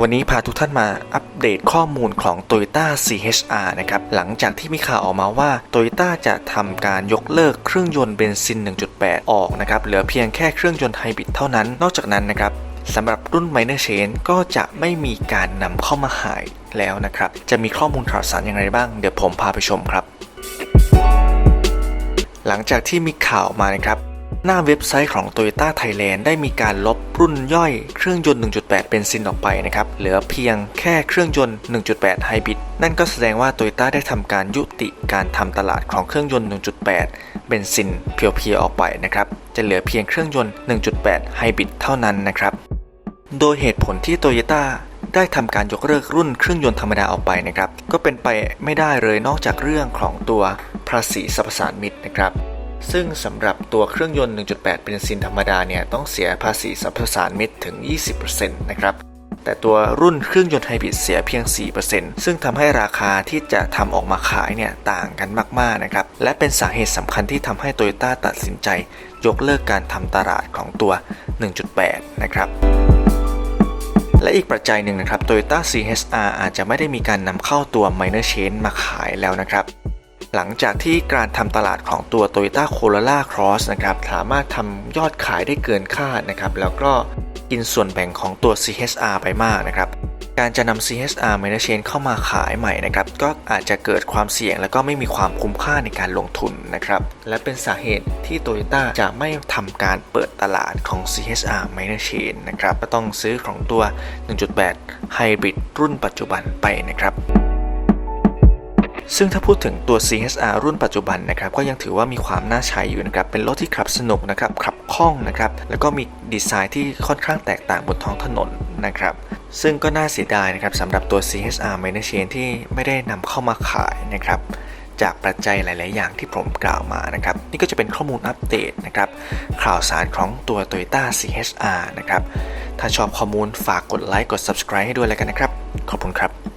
วันนี้พาทุกท่านมาอัปเดตข้อมูลของ Toyota CHR นะครับ หลังจากที่มีข่าวออกมาว่า Toyota จะทำการยกเลิกเครื่องยนต์เบนซิน 1.8 ออกนะครับ เหลือเพียงแค่เครื่องยนต์ไฮบริดเท่านั้น นอกจากนั้นนะครับสำหรับรุ่น Minor Change ก็จะไม่มีการนำเข้ามาขายแล้วนะครับ จะมีข้อมูลข่าวสารอย่างไรบ้าง เดี๋ยวผมพาไปชมครับ หลังจากที่มีข่าวมานะครับ หน้าเว็บไซต์ของ Toyota Thailand ได้มีการลบรุ่นย่อยเครื่องยนต์ 1.8เบนซินออกไปนะครับ เหลือเพียงแค่เครื่องยนต์ 1.8 ไฮบริด นั่นก็แสดงว่า Toyota ได้ทำการยุติการทำตลาดของเครื่องยนต์ 1.8 เบนซินเพียวๆออกไปนะครับ จะเหลือเพียงเครื่องยนต์ 1.8 ไฮบริดเท่านั้นนะครับ โดยเหตุผลที่ Toyota ได้ทำการยกเลิกรุ่นเครื่องยนต์ธรรมดาออกไปนะครับ ก็เป็นไปไม่ได้เลยนอกจากเรื่องของตัวภาษีสรรพสานมิตนะครับ ซึ่งสำหรับตัวเครื่องยนต์ 1.8 เบนซินธรรมดาเนี่ยต้องเสียภาษีสรรพสานมิตรถึง 20%นะครับแต่ตัวรุ่นเครื่องยนต์ไฮบริดเสียเพียง 4%ซึ่งทำให้ราคาที่จะทำออกมาขายเนี่ยต่างกันมากๆนะครับ และเป็นสาเหตุสำคัญที่ทำให้โตโยต้าตัดสินใจ ยกเลิกการทำตลาดของตัว 1.8 นะครับและอีกปัจจัยหนึ่งนะครับ Toyota CHR อาจจะไม่ได้มีการนำเข้าตัว Minor Change มาขายแล้วนะครับ หลังจากที่การทำตลาดของตัว Toyota Corolla Cross นะครับสามารถทำยอดขายได้เกินคาดนะครับแล้วก็กินส่วนแบ่งของตัว CHR ไปมากนะครับการจะนำ CHR Minor Change เข้ามาขายใหม่นะครับก็อาจจะเกิดความเสี่ยง และก็ไม่มีความคุ้มค่าในการลงทุนนะครับและเป็นสาเหตุที่ Toyota จะไม่ทำการเปิดตลาดของ CHR Minor Change นะครับก็ต้องซื้อของตัว 1.8 Hybrid รุ่นปัจจุบันไปนะครับ ซึ่งถ้าพูดถึงตัว CHR รุ่นปัจจุบันนะครับก็ยังถือว่ามีความน่าใช้อยู่นะครับเป็นรถที่ขับสนุกนะครับขับคล่องนะครับแล้วก็มีดีไซน์ที่ค่อนข้างแตกต่างบนท้องถนนนะครับซึ่งก็น่าเสียดายนะครับสำหรับตัว CHR Minor Change ที่ไม่ได้นำเข้ามาขายนะครับจากปัจจัยหลาย ๆ อย่างที่ผมกล่าวมานะครับ นี่ก็จะเป็นข้อมูลอัปเดตนะครับ ข่าวสารของตัว Toyota CHR นะครับ ถ้าชอบข้อมูลฝากกดไลค์กด subscribe ให้ด้วยแล้วกันนะครับ ขอบคุณครับ